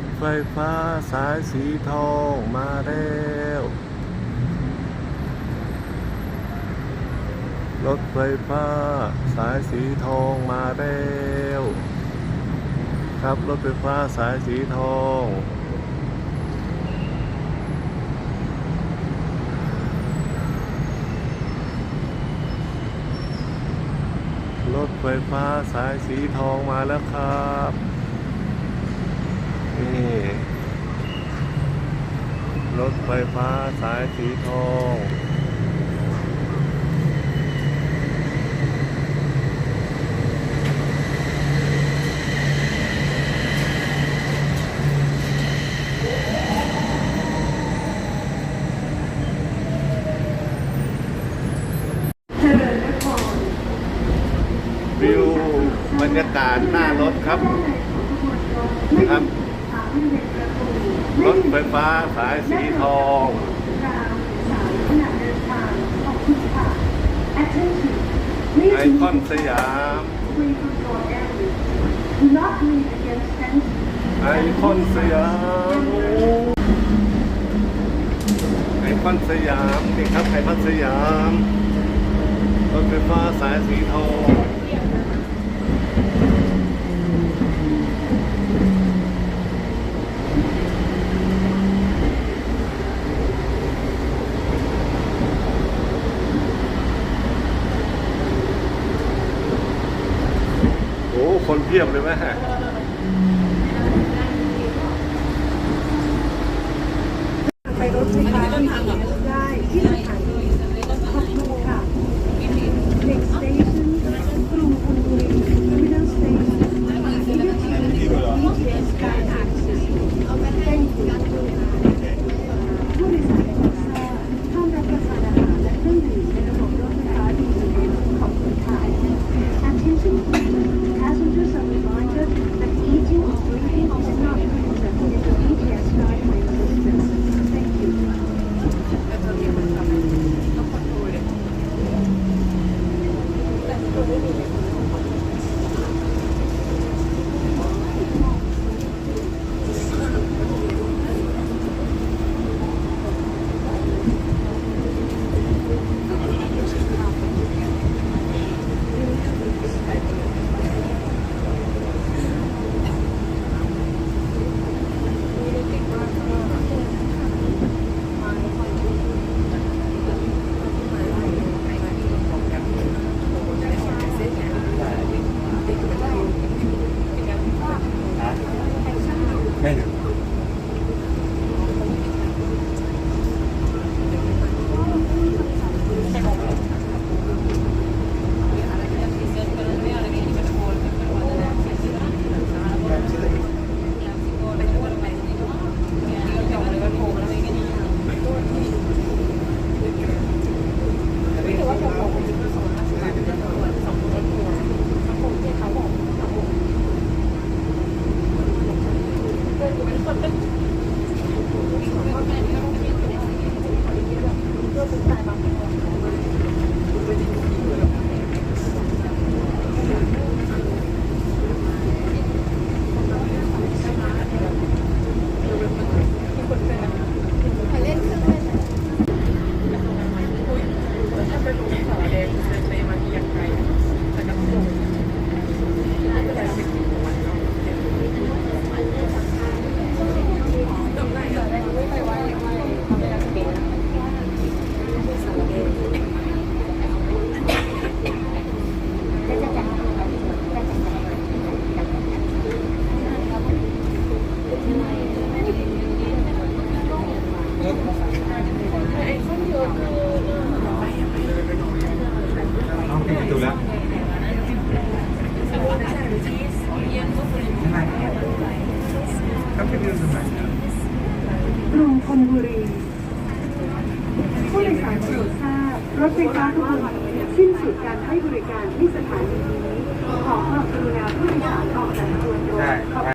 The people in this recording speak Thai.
ถไฟฟ้าสายสีทองมาแล้ว รถไฟฟ้าสายสีทองมาแล้ว ครับรถไฟฟ้าสายสีทองรถไฟฟ้าสายสีทองมาแล้วครับ นี่ รถไฟฟ้าสายสีทองวิวบรรยากาศหน้ารถครับครับ รถไฟฟ้าสายสีทองไอคอนสยามไอคอนสยามไอคอนสยามนี่ครับไอคอนสยามรถไฟฟ้าสายสีทอง โอ้ คนเพียบเลยแม่ไปรถสิคะาที่ได้ที่สถานีขอบคุณค่ะ Next station กรุงธนบุรี Terminal Station BTS Sky Access Thank you ผู้โดยสารโปรดทราบห้ามรับประทานอาหารและเครื่องดื่มในระบบรถไฟฟ้า BTS ขอบคุณค่ะ Attention please Passengers are reminded that eating or drinking is not permitted in the BTS Sky system Thank you ไม่ถึง น้องปิดประตูแล้ว ก็ไปดูสมัยกรุงธนบุรี ผู้โดยสารโปรดทราบรถไฟฟ้าทุกขบวนสิ้นสุดการให้บริการที่สถานีนี้ ขอความกรุณาผู้โดยสารออกจากขบวนรถใช่ขอบ